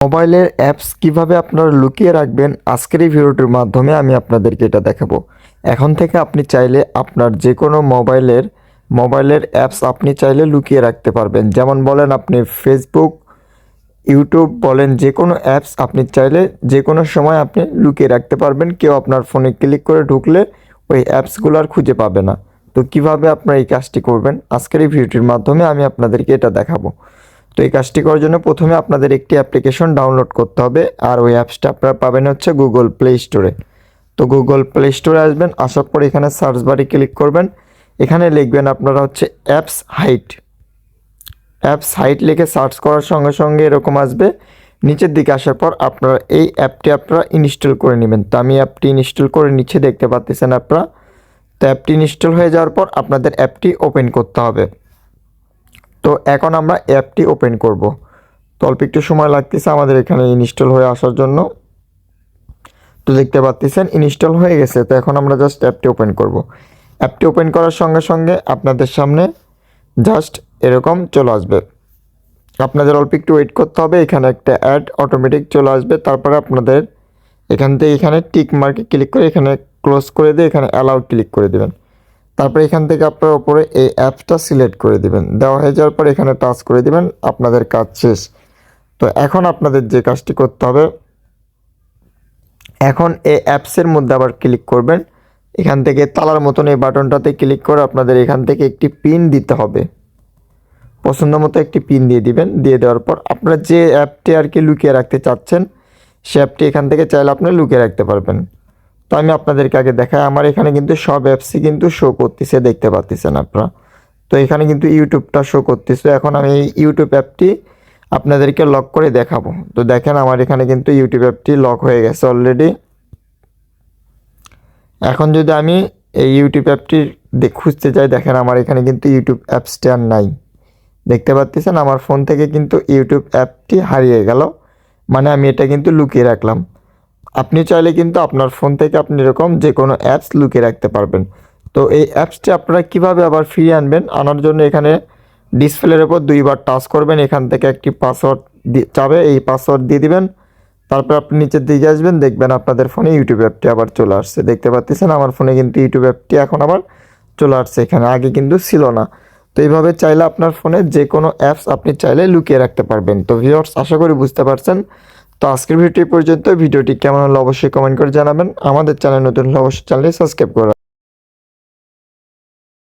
মোবাইলের অ্যাপস কীভাবে আপনারা লুকিয়ে রাখবেন আজকের এই ভিডিওটির মাধ্যমে আমি আপনাদেরকে এটা দেখাবো। এখন থেকে আপনি চাইলে আপনার যে কোনো মোবাইলের মোবাইলের অ্যাপস আপনি চাইলে লুকিয়ে রাখতে পারবেন। যেমন বলেন আপনি ফেসবুক ইউটিউব বলেন যে কোনো অ্যাপস আপনি চাইলে যে কোনো সময় আপনি লুকিয়ে রাখতে পারবেন। কেউ আপনার ফোনে ক্লিক করে ঢুকলে ওই অ্যাপসগুলো আর খুঁজে পাবে না। তো কীভাবে আপনারা এই কাজটি করবেন? আজকের এই ভিডিওটির মাধ্যমে আমি আপনাদেরকে এটা দেখাবো। তো এই কাজটি করার জন্য প্রথমে আপনাদের একটি অ্যাপ্লিকেশন ডাউনলোড করতে হবে। আর ওই অ্যাপসটা আপনারা পাবেন হচ্ছে গুগল প্লে স্টোরে। তো গুগল প্লে স্টোরে আসবেন, আসার পর এখানে সার্চ বারে ক্লিক করবেন। এখানে লিখবেন আপনারা হচ্ছে অ্যাপস হাইট। অ্যাপস হাইট লিখে সার্চ করার সঙ্গে সঙ্গে এরকম আসবে। নিচের দিকে আসার পর আপনারা এই অ্যাপটি আপনারা ইনস্টল করে নেবেন। তো আমি অ্যাপটি ইনস্টল করে নিচে দেখতে পাচ্ছেন আপনারা। তো অ্যাপটি ইনস্টল হয়ে যাওয়ার পর আপনাদের অ্যাপটি ওপেন করতে হবে। তো এখন আমরা অ্যাপটি ওপেন করব। তো অল্প একটু সময় লাগতেছে আমাদের এখানে ইনস্টল হয়ে আসার জন্য। তো দেখতে পাচ্ছেন ইনস্টল হয়ে গেছে। তো এখন আমরা জাস্ট অ্যাপটি ওপেন করব। অ্যাপটি ওপেন করার সঙ্গে সঙ্গে আপনাদের সামনে জাস্ট এরকম চলে আসবে। আপনাদের অল্প একটু ওয়েট করতে হবে, এখানে একটা অ্যাড অটোমেটিক চলে আসবে। তারপরে আপনাদের এখান থেকে এখানে টিক মার্কে ক্লিক করে এখানে ক্লোজ করে দিয়ে এখানে অ্যালাউ ক্লিক করে দেবেন। তারপরে এখান থেকে আপনার ওপরে এই অ্যাপসটা সিলেক্ট করে দিবেন। দেওয়া হয়ে যাওয়ার পর এখানে টাচ করে দিবেন, আপনাদের কাজ শেষ। তো এখন আপনাদের যে কাজটি করতে হবে, এখন এই অ্যাপসের মধ্যে আবার ক্লিক করবেন। এখান থেকে তালার মতন এই বাটনটাতে ক্লিক করে আপনাদের এখান থেকে একটি পিন দিতে হবে। পছন্দ মতো একটি পিন দিয়ে দিবেন। দিয়ে দেওয়ার পর আপনারা যে অ্যাপটি আর কি লুকিয়ে রাখতে চাচ্ছেন, সে অ্যাপটি এখান থেকে চাইলে আপনি লুকিয়ে রাখতে পারবেন। তো আমি আপনাদেরকে আগে দেখাই, আমার এখানে কিন্তু সব অ্যাপসই কিন্তু শো করতেছে, দেখতে পাচ্ছেন আপনারা। তো এখানে কিন্তু ইউটিউবটা শো করতেছে। এখন আমি এই ইউটিউব অ্যাপটি আপনাদেরকে লক করে দেখাবো। তো দেখেন আমার এখানে কিন্তু ইউটিউব অ্যাপটি লক হয়ে গেছে অলরেডি এখন যদি আমি এই ইউটিউব অ্যাপটি খুঁজতে চাই দেখেন আমার এখানে কিন্তু ইউটিউব অ্যাপসটি আর নাই। দেখতে পাচ্ছেন আমার ফোন থেকে কিন্তু ইউটিউব অ্যাপটি হারিয়ে গেল। মানে আমি এটা কিন্তু লুকিয়ে রাখলাম। আপনি চাইলে কিন্তু আপনার ফোন থেকে আপনি এরকম যে কোনো অ্যাপস লুকিয়ে রাখতে পারবেন। তো এই অ্যাপসটি আপনারা কীভাবে আবার ফিরিয়ে আনবেন? আনার জন্য এখানে ডিসপ্লের ওপর দুইবার টাচ করবেন। এখান থেকে একটি পাসওয়ার্ড চাবে, এই পাসওয়ার্ড দিয়ে দিবেন। তারপর আপনি নিচের দিকে আসবেন, দেখবেন আপনাদের ফোনে ইউটিউব অ্যাপটি আবার চলে আসছে। দেখতে পাচ্ছেন, আমার ফোনে কিন্তু ইউটিউব অ্যাপটি এখন আবার চলে আসছে। এখানে আগে কিন্তু ছিল না। তো এইভাবে চাইলে আপনার ফোনে যে কোনো অ্যাপস আপনি চাইলে লুকিয়ে রাখতে পারবেন। তো ভিউয়ার্স আশা করি বুঝতে পারছেন। তো আজকের ভিডিওটি পর্যন্ত। ভিডিওটি কেমন হলো অবশ্যই কমেন্ট করে জানাবেন। আমাদের চ্যানেল নতুন হলে অবশ্যই চ্যানেলটি সাবস্ক্রাইব করে।